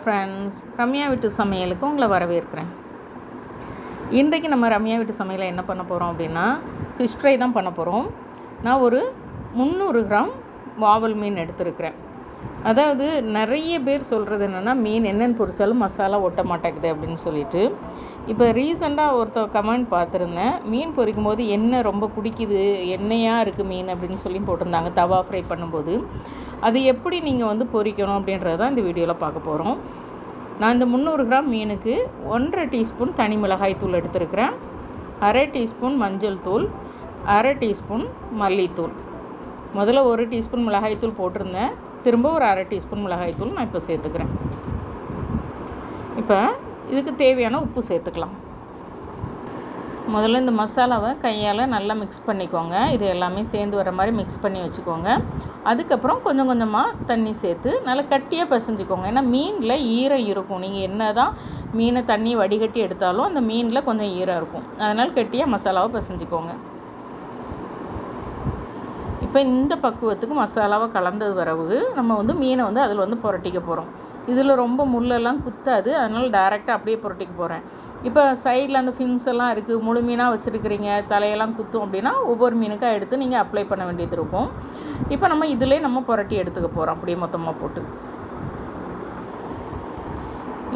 Friends Ramya வீட்டு சமையலுக்கு உங்களை வரவேற்கிறேன். இன்றைக்கு நம்ம ரம்யா வீட்டு சமையலை என்ன பண்ண போகிறோம் அப்படின்னா ஃபிஷ் ஃப்ரை தான் பண்ண போகிறோம் நான் ஒரு முந்நூறு கிராம் வாவல் மீன் எடுத்திருக்கிறேன். அதாவது நிறைய பேர் சொல்கிறது என்னென்னா மீன் என்னென்னு பொறிச்சாலும் மசாலா ஒட்ட மாட்டேங்குது அப்படின்னு சொல்லிட்டு. இப்போ ரீசெண்டாக ஒருத்தர் கமெண்ட் பார்த்துருந்தேன். மீன் பொரிக்கும் போது எண்ணெய் ரொம்ப குடிக்குது எண்ணெயாக இருக்குது மீன் அப்படின்னு சொல்லி போட்டிருந்தாங்க தவா ஃப்ரை பண்ணும்போது. அது எப்படி நீங்கள் வந்து பொரிக்கணும் அப்படின்றது தான் இந்த வீடியோவில் பார்க்க போகிறோம் நான் இந்த முந்நூறு கிராம் மீனுக்கு ஒன்றரை டீஸ்பூன் தனி மிளகாய் தூள் எடுத்துருக்கிறேன். அரை டீஸ்பூன் மஞ்சள் தூள் அரை டீஸ்பூன் மல்லித்தூள். முதல்ல ஒரு டீஸ்பூன் மிளகாய்த்தூள் போட்டிருந்தேன். திரும்ப ஒரு அரை டீஸ்பூன் மிளகாய்த்தூள் நான் இப்போ சேர்த்துக்கிறேன். இப்போ இதுக்கு தேவையான உப்பு சேர்த்துக்கலாம். முதல்ல இந்த மசாலாவை கையால் நல்லா மிக்ஸ் பண்ணிக்கோங்க. இது எல்லாமே சேர்ந்து வர மாதிரி மிக்ஸ் பண்ணி வச்சுக்கோங்க. அதுக்கப்புறம் கொஞ்சம் கொஞ்சமாக தண்ணி சேர்த்து நல்லா கட்டியாக பிசைஞ்சுக்கோங்க. ஏன்னா மீனில் ஈரம் இருக்கும். நீங்கள் என்ன தான் மீனை தண்ணி வடிகட்டி எடுத்தாலும் அந்த மீனில் கொஞ்சம் ஈரம் இருக்கும். அதனால் கட்டியாக மசாலாவை பிசைஞ்சுக்கோங்க. இப்போ இந்த பக்குவத்துக்கு மசாலாவை கலந்தது வரவு நம்ம வந்து மீனை வந்து அதில் வந்து புரட்டிக்க போகிறோம் இதில் ரொம்ப முள்ளெல்லாம் குத்தாது அதனால் டேரெக்டாக அப்படியே புரட்டிக்க போகிறேன் இப்போ சைடில் அந்த ஃபின்ஸ் எல்லாம் இருக்குது முழு மீனாக வச்சுருக்கிறீங்க தலையெல்லாம் குத்தும் அப்படின்னா ஒவ்வொரு மீனுக்காக எடுத்து நீங்கள் அப்ளை பண்ண வேண்டியது இருக்கும். இப்போ நம்ம இதிலே நம்ம புரட்டி எடுத்துக்க போகிறோம் அப்படியே மொத்தமாக போட்டு.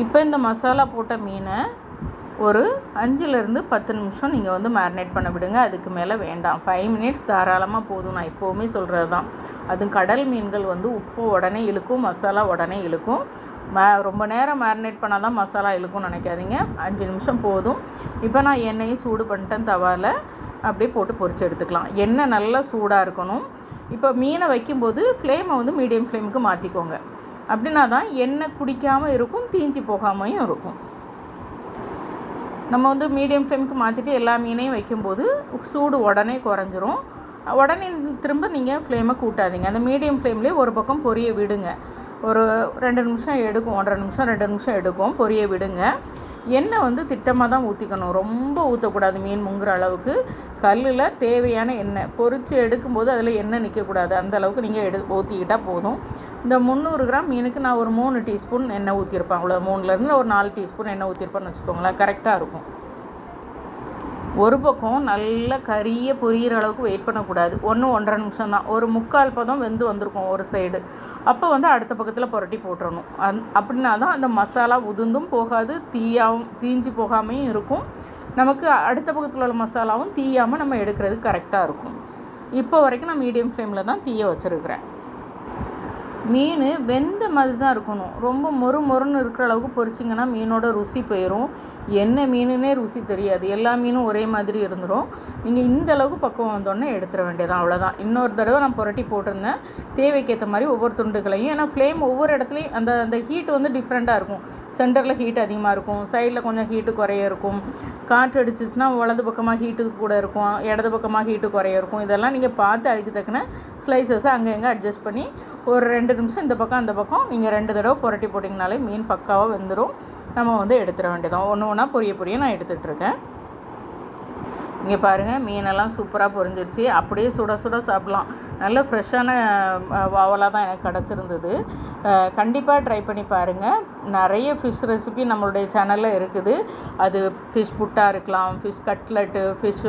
இப்போ இந்த மசாலா போட்ட மீனை ஒரு அஞ்சுலேருந்து பத்து நிமிஷம் நீங்கள் வந்து மேரினேட் பண்ண விடுங்க. அதுக்கு மேலே வேண்டாம். ஃபைவ் மினிட்ஸ் தாராளமாக போதும். நான் எப்போவுமே சொல்கிறது தான். அதுவும் கடல் மீன்கள் வந்து உப்பு உடனே இழுக்கும் மசாலா உடனே இழுக்கும். மே ரொம்ப நேரம் மேரினேட் பண்ணால் தான் மசாலா இழுக்கும்னு நினைக்காதீங்க. அஞ்சு நிமிஷம் போதும். இப்போ நான் எண்ணெயும் சூடு பண்ணிட்டேன் தவாவில் அப்படியே போட்டு பொறிச்சு எடுத்துக்கலாம். எண்ணெய் நல்லா சூடாக இருக்கணும். இப்போ மீனை வைக்கும்போது ஃப்ளேமை வந்து மீடியம் ஃப்ளேமுக்கு மாற்றிக்கோங்க அப்படின்னா தான் எண்ணெய் குடிக்காமல் இருக்கும் தீஞ்சி போகாமையும் இருக்கும். நம்ம வந்து மீடியம் ஃப்ளேமுக்கு மாற்றிட்டு எல்லா மீனையும் வைக்கும்போது சூடு உடனே குறைஞ்சிரும். உடனே திரும்ப நீங்கள் ஃப்ளேமை கூட்டாதீங்க. அந்த மீடியம் ஃப்ளேம்லேயே ஒரு பக்கம் பொரிய விடுங்க. ஒரு ரெண்டு நிமிஷம் எடுக்கும் ஒன்றரை நிமிஷம் ரெண்டு நிமிஷம் எடுக்கும். பொரிய விடுங்க. எண்ணெய் வந்து திட்டமாக தான் ஊற்றிக்கணும் ரொம்ப ஊற்றக்கூடாது மீன் முங்குற அளவுக்கு. கல்லில் தேவையான எண்ணெய். பொரித்து எடுக்கும்போது அதில் எண்ணெய் நிற்கக்கூடாது அந்த அளவுக்கு நீங்கள் எடு ஊற்றிக்கிட்டால் போதும். இந்த முந்நூறு கிராம் மீனுக்கு நான் ஒரு மூணு டீஸ்பூன் எண்ணெய் ஊற்றிருப்பேன் அவ்வளோ மூணுலேருந்து ஒரு நாலு டீஸ்பூன் எண்ணெய் ஊற்றிருப்பேன்னு வச்சுக்கோங்களேன். கரெக்டாக இருக்கும். ஒரு பக்கம் நல்லா கறிய பொரியிற அளவுக்கு வெயிட் பண்ணக்கூடாது. ஒன்று ஒன்றரை நிமிஷம் தான். ஒரு முக்கால் பதம் வெந்து வந்திருக்கும் ஒரு சைடு அப்போ வந்து அடுத்த பக்கத்தில் புரட்டி போட்டுறணும். அந் அப்படின்னா தான் அந்த மசாலா உதிர்ந்தும் போகாது தீயாவும் தீஞ்சு போகாமையும் இருக்கும். நமக்கு அடுத்த பக்கத்தில் உள்ள மசாலாவும் தீயாமல் நம்ம எடுக்கிறது கரெக்டாக இருக்கும். இப்போ வரைக்கும் நான் மீடியம் ஃப்ளேமில் தான் தீய வச்சுருக்கிறேன். மீன் வெந்த மாதிரி தான் இருக்கணும். ரொம்ப மொறு மொறுன்னு இருக்கிற அளவுக்கு பொரிச்சிங்கன்னா மீனோட ருசி போயிடும் என்ன மீனுன்னே ருசி தெரியாது. எல்லா மீனும் ஒரே மாதிரி இருந்துடும் நீங்கள் இந்த அளவுக்கு பக்குவம் வந்தோடனே எடுத்துட வேண்டியதான் அவ்வளோதான் இன்னொரு தடவை நான் புரட்டி போட்டிருந்தேன். தேவைக்கேற்ற மாதிரி ஒவ்வொரு துண்டுகளையும். ஏன்னா ஃப்ளேம் ஒவ்வொரு இடத்துலையும் அந்த அந்த ஹீட் வந்து டிஃப்ரெண்ட்டாக இருக்கும். சென்டரில் ஹீட் அதிகமாக இருக்கும். சைடில் கொஞ்சம் ஹீட்டு குறைய இருக்கும். காற்று அடிச்சிச்சுன்னா வலது பக்கமாக ஹீட்டு கூட இருக்கும். இடது பக்கமாக ஹீட்டு குறைய இருக்கும். இதெல்லாம் நீங்கள் பார்த்து அதுக்கு தக்கன ஸ்லைசஸை அங்கே எங்கே அட்ஜஸ்ட் பண்ணி ஒரு ரெண்டு ரெண்டு நிமிஷம் இந்த பக்கம் அந்த பக்கம். நீங்கள் ரெண்டு தடவை புரட்டி போட்டிங்கனாலே மீன் பக்காவாக வெந்துடும் நம்ம வந்து எடுத்துட வேண்டியதான் ஒன்று ஒன்றா பொரிய பொரிய நான் எடுத்துகிட்ருக்கேன் இங்கே பாருங்கள் மீனெல்லாம் சூப்பராக பொரிஞ்சிருச்சு. அப்படியே சுட சுட சாப்பிட்லாம். நல்ல ஃப்ரெஷ்ஷான வாவலாக தான் எனக்கு கிடச்சிருந்தது. கண்டிப்பாக ட்ரை பண்ணி பாருங்கள் நிறைய ஃபிஷ் ரெசிபி நம்மளுடைய சேனலில் இருக்குது. அது ஃபிஷ் புட்டா இருக்கலாம் ஃபிஷ் கட்லெட்டு ஃபிஷ்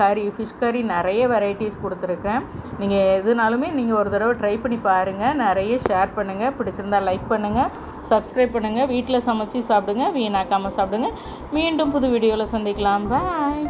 கறி ஃபிஷ் கறி நிறைய வெரைட்டிஸ் கொடுத்துருக்கேன். நீங்கள் எதுனாலுமே நீங்கள் ஒரு தடவை ட்ரை பண்ணி பாருங்கள் நிறைய ஷேர் பண்ணுங்கள் பிடிச்சிருந்தா லைக் பண்ணுங்கள் சப்ஸ்கிரைப் பண்ணுங்கள் வீட்டில் சமைச்சு சாப்பிடுங்க. வீணாக்காமல் சாப்பிடுங்க. மீண்டும் புது வீடியோவில் சந்திக்கலாம். பாய்